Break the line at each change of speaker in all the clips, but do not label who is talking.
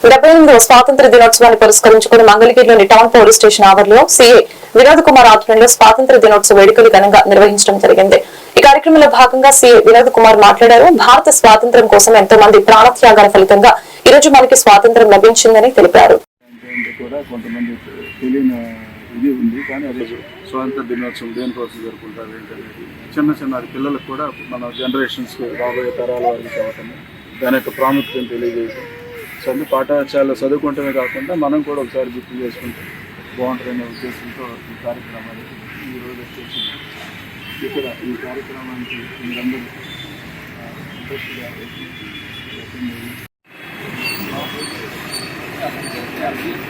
డెబ్బై ఎనిమిదవ స్వాతంత్ర దినోత్సవాన్ని పురస్కరించుకుని మంగళగిరిలోని టౌన్ పోలీస్ స్టేషన్ ఆవరణలో సీఏ వినోద్ కుమార్ ఆధ్వర్యంలో స్వాతంత్ర దినోత్సవ వేడుకలు ఘనంగా నిర్వహించడం జరిగింది. ఈ కార్యక్రమంలో భాగంగా సీఏ వినోద్ కుమార్ మాట్లాడారు. భారత స్వాతంత్ర్యం కోసం ఎంతో మంది ప్రాణత్యాగాల ఫలితంగా ఈ రోజు మనకి స్వాతంత్ర్యం లభించిందని తెలిపారు.
కూడా కొంతమంది ఉంది కానీ స్వాతంత్ర దినోత్సవం దేనికోసం జరుపుకుంటారు ఏంటనేది చిన్న చిన్న పిల్లలకు కూడా మన జనరేషన్స్ రాబోయే తరాల వారికి దాని యొక్క ప్రాముఖ్యతను తెలియజేయడం చదువు పాఠశాలలో చదువుకుంటమే కాకుండా మనం కూడా ఒకసారి గుర్తు చేసుకుంటాం బాగుంటుందనే ఉద్దేశంతో ఈ కార్యక్రమాన్ని ఈ రోజు వచ్చేసి ఇక్కడ ఈ కార్యక్రమానికి మీరందరూ ఇంట్రెస్ట్గా attend అయ్యి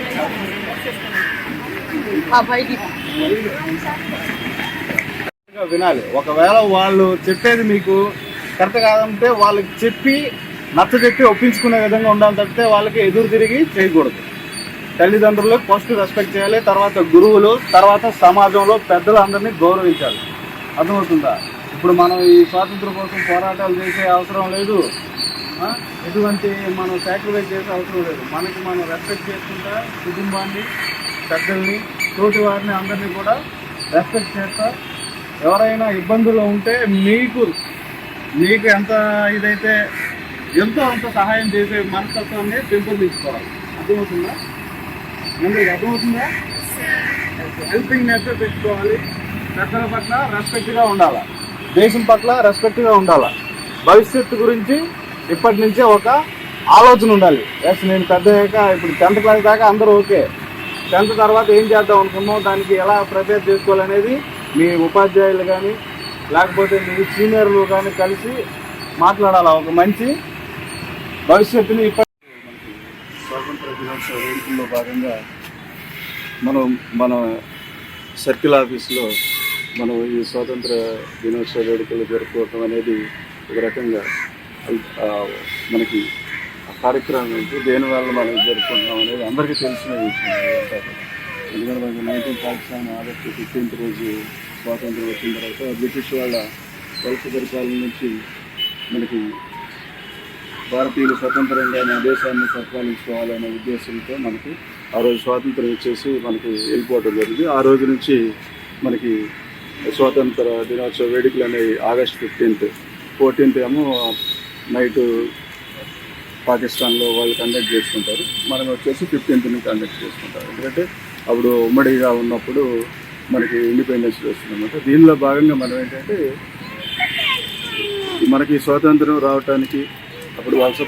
వినాలి. ఒకవేళ వాళ్ళు చెప్పేది మీకు కరెక్ట్ కాదంటే వాళ్ళకి చెప్పి నచ్చ చెప్పి ఒప్పించుకునే విధంగా ఉండాలి తప్పితే వాళ్ళకి ఎదురు తిరిగి చేయకూడదు. తల్లిదండ్రులు ఫస్ట్ రెస్పెక్ట్ చేయాలి తర్వాత గురువులు తర్వాత సమాజంలో పెద్దలందరినీ గౌరవించాలి. అర్థమవుతుందా? ఇప్పుడు మనం ఈ స్వాతంత్రం కోసం పోరాటాలు చేసే అవసరం లేదు. ఎటువంటి మనం సాక్రిఫైస్ చేసే అవసరం లేదు. మనకి మనం రెస్పెక్ట్ చేసుకుంటా కుటుంబాన్ని పెద్దల్ని తోటి వారిని అందరినీ కూడా రెస్పెక్ట్ చేస్తా. ఎవరైనా ఇబ్బందులు ఉంటే మీకు మీకు ఎంత ఇదైతే ఎంతో అంత సహాయం చేసే మనస్తత్వాన్ని పెంపొందించుకోవాలి. అర్థమవుతుందా? అందరికి అర్థమవుతుందా? హెల్పింగ్ నేచర్ పెంచుకోవాలి. పెద్దల పట్ల రెస్పెక్ట్గా ఉండాలి? దేశం పట్ల రెస్పెక్ట్గా ఉండాలి? భవిష్యత్తు గురించి ఇప్పటి నుంచే ఒక ఆలోచన ఉండాలి. ఎస్ నేను పెద్ద ఇప్పుడు టెన్త్ క్లాస్ దాకా అందరూ ఓకే. టెన్త్ తర్వాత ఏం చేద్దాం అనుకున్నాం దానికి ఎలా ప్రిపేర్ చేసుకోవాలనేది మీ ఉపాధ్యాయులు కానీ లేకపోతే మీ సీనియర్లు కానీ కలిసి మాట్లాడాలి? ఒక మంచి భవిష్యత్తుని ఇప్పటి స్వాతంత్ర దినోత్సవ వేడుకల్లో భాగంగా మనం మన సర్కిల్ ఆఫీస్లో మనం ఈ స్వాతంత్ర దినోత్సవ వేడుకలు జరుపుకోవటం అనేది ఒక రకంగా మనకి కార్యక్రమం ఏంటి దేనివల్ల మనం జరుపుకుంటున్నాం అనేది అందరికీ తెలిసిన విషయం ఎందుకంటే మనకి nineteen forty seven August fifteenth రోజు స్వాతంత్రం వచ్చిన తర్వాత బ్రిటిష్ వాళ్ళ వలస పరిపాలన నుంచి మనకి భారతీయులు స్వతంత్రంగా మన దేశాన్ని పరిపాలించుకోవాలనే ఉద్దేశంతో మనకి ఆ రోజు స్వాతంత్రం ఇచ్చేసి మనకి వెళ్ళిపోవడం జరిగింది. ఆ రోజు నుంచి మనకి స్వాతంత్ర దినోత్సవ వేడుకలు అనేవి ఆగస్ట్ ఫిఫ్టీన్త్ ఫోర్టీన్త్ ఏమో నైట్ పాకిస్తాన్లో వాళ్ళు కండక్ట్ చేసుకుంటారు. మనం వచ్చేసి ఫిఫ్టీన్త్ని కండక్ట్ చేసుకుంటారు ఎందుకంటే అప్పుడు ఉమ్మడిగా ఉన్నప్పుడు మనకి ఇండిపెండెన్స్ వస్తుందన్నమాట. దీనిలో భాగంగా మనం ఏంటంటే మనకి స్వాతంత్రం రావటానికి అప్పుడు వలస